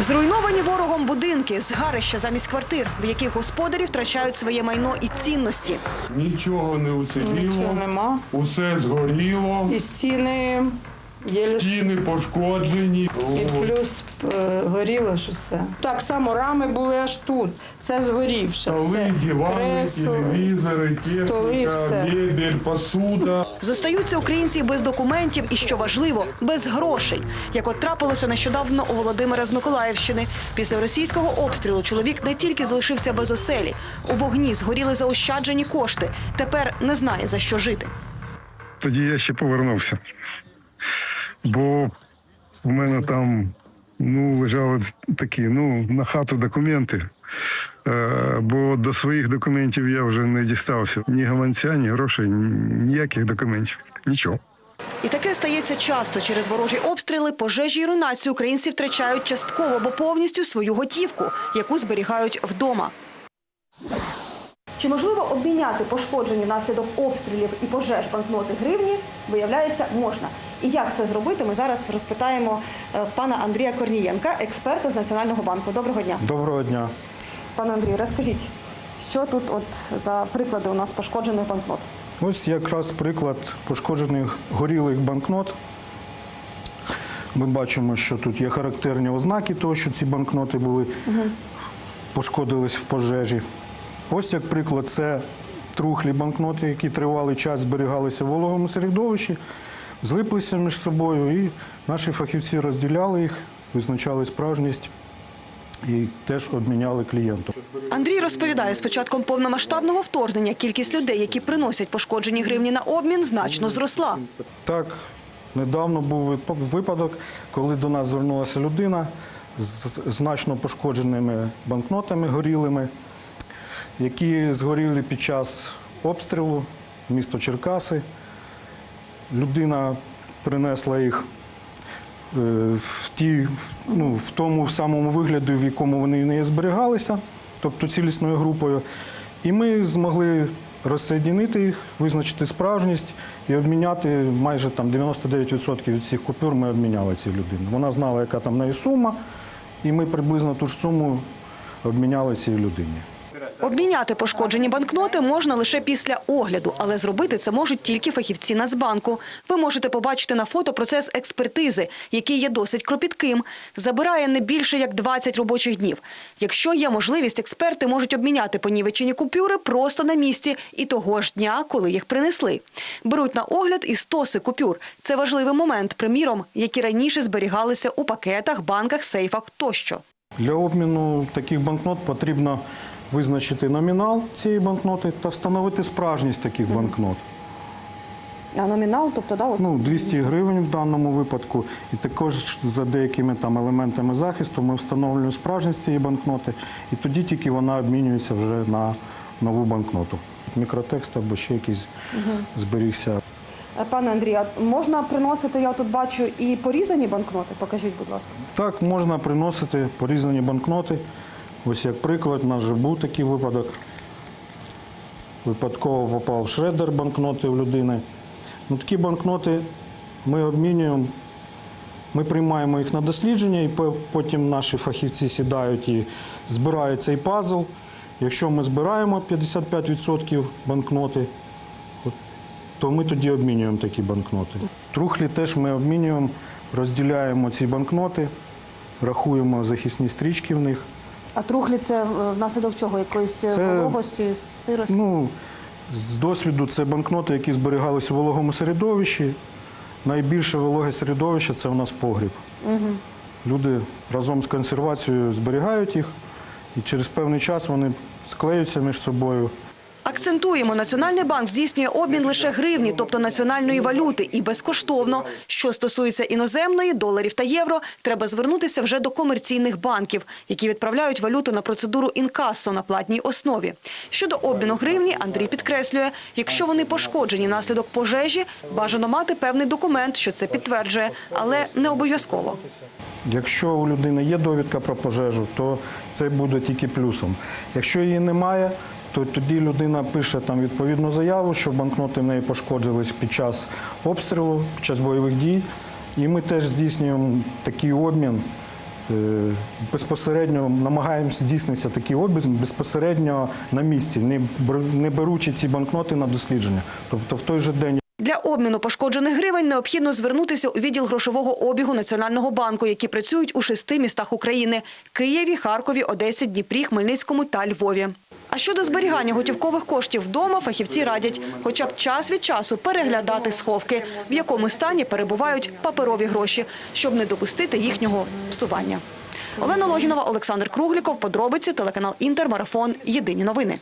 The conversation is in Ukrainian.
Зруйновані ворогом будинки, згарища замість квартир, в яких господарі втрачають своє майно і цінності. Нічого не уціліло, Нічого нема. усе згоріло, І стіни стіни пошкоджені. і плюс е, горіло ж усе. Так само рами були аж тут, все згорівше. Столи, все. дивани, Кресло. телевізори, столи, все. мебель, посуда. Зостаються українці без документів і, що важливо, без грошей. Як от трапилося нещодавно у Володимира з Миколаївщини. Після російського обстрілу чоловік не тільки залишився без оселі, у вогні згоріли заощаджені кошти. Тепер не знає за що жити. Тоді я ще повернувся. Бо в мене там ну, лежали такі ну, на хату документи. Е, бо до своїх документів я вже не дістався. Ні гаманця, ні грошей, ніяких документів. Нічого. І таке стається часто. Через ворожі обстріли, пожежі і руйнацію українці втрачають частково або повністю свою готівку, яку зберігають вдома. Чи можливо обміняти пошкоджені внаслідок обстрілів і пожеж банкноти гривні? Виявляється, можна. І як це зробити? Ми зараз розпитаємо е, пана Андрія Корнієнка, експерта з Національного банку. Доброго дня. Доброго дня. Пане Андрій, розкажіть, що тут от за приклади у нас пошкоджених банкнот? Ось якраз приклад пошкоджених горілих банкнот. Ми бачимо, що тут є характерні ознаки того, що ці банкноти були пошкодились в пожежі. Ось як приклад, це трухлі банкноти, які тривалий час зберігалися в вологому середовищі, злиплися між собою, і наші фахівці розділяли їх, визначали справжність і теж обміняли клієнту. Андрій розповідає, з початком повномасштабного вторгнення кількість людей, які приносять пошкоджені гривні на обмін, значно зросла. Так, недавно був вип- випадок, коли до нас звернулася людина з значно пошкодженими банкнотами горілими, які згоріли під час обстрілу місто Черкаси. Людина принесла їх е, в, ті, ну, в тому самому вигляді, в якому вони не зберігалися, тобто цілісною групою. І ми змогли розсоєдинити їх, визначити справжність і обміняти майже там 99% від цих купюр ми обміняли цій людині. Вона знала, яка там неї сума, і ми приблизно ту ж суму обміняли цій людині. Обміняти пошкоджені банкноти можна лише після огляду, але зробити це можуть тільки фахівці Нацбанку. Ви можете побачити на фото процес експертизи, який є досить кропітким. Забирає не більше як 20 робочих днів. Якщо є можливість, експерти можуть обміняти понівечені купюри просто на місці і того ж дня, коли їх принесли. Беруть на огляд і стоси купюр. Це важливий момент, приміром, які раніше зберігалися у пакетах, банках, сейфах тощо. Для обміну таких банкнот потрібно визначити номінал цієї банкноти та встановити справжність таких банкнот. А номінал, тобто да, от Ну, 200 гривень в даному випадку. І також за деякими там елементами захисту ми встановлюємо справжність цієї банкноти, і тоді тільки вона обмінюється вже на нову банкноту. Мікротекст або ще якийсь зберігся. Е, Пане Андрію, а можна приносити, я тут бачу, і порізані банкноти. Покажіть, будь ласка. Так, можна приносити порізані банкноти. Ось як приклад, у нас вже був такий випадок. Випадково попав шредер банкноти в людини. Ну, такі банкноти ми обмінюємо, ми приймаємо їх на дослідження, і потім наші фахівці сідають і збирають цей пазл. Якщо ми збираємо 55% банкноти, то ми тоді обмінюємо такі банкноти. Трухлі теж ми обмінюємо, розділяємо ці банкноти, рахуємо захисні стрічки в них. А трухлі це внаслідок чого? Якоїсь е, Це- вологості, сирості? Ну, з досвіду це банкноти, які зберігалися в вологому середовищі. Найбільше вологе середовище це у нас погріб. Люди разом з консервацією зберігають їх, і через певний час вони склеються між собою. Акцентуємо, Національний банк здійснює обмін лише гривні, тобто національної валюти, і безкоштовно. Що стосується іноземної, доларів та євро, треба звернутися вже до комерційних банків, які відправляють валюту на процедуру інкасо на платній основі. Щодо обміну гривні, Андрій підкреслює, якщо вони пошкоджені внаслідок пожежі, бажано мати певний документ, що це підтверджує, але не обов'язково. Якщо у людини є довідка про пожежу, то це буде тільки плюсом. Якщо її немає, то тоді людина пише там відповідну заяву, що банкноти в неї пошкоджились під час обстрілу, під час бойових дій. І ми теж здійснюємо такий обмін е, безпосередньо намагаємося здійснитися такий обіг безпосередньо на місці, не беручи ці банкноти на дослідження. Тобто в той же день. Для обміну пошкоджених гривень необхідно звернутися у відділ грошового обігу Національного банку, які працюють у шести містах України – Києві, Харкові, Одесі, Дніпрі, Хмельницькому та Львові. А щодо зберігання готівкових коштів вдома, фахівці радять хоча б час від часу переглядати сховки, в якому стані перебувають паперові гроші, щоб не допустити їхнього псування. Олена Логінова, Олександр Кругліков, подробиці, телеканал Інтермарафон. Єдині новини.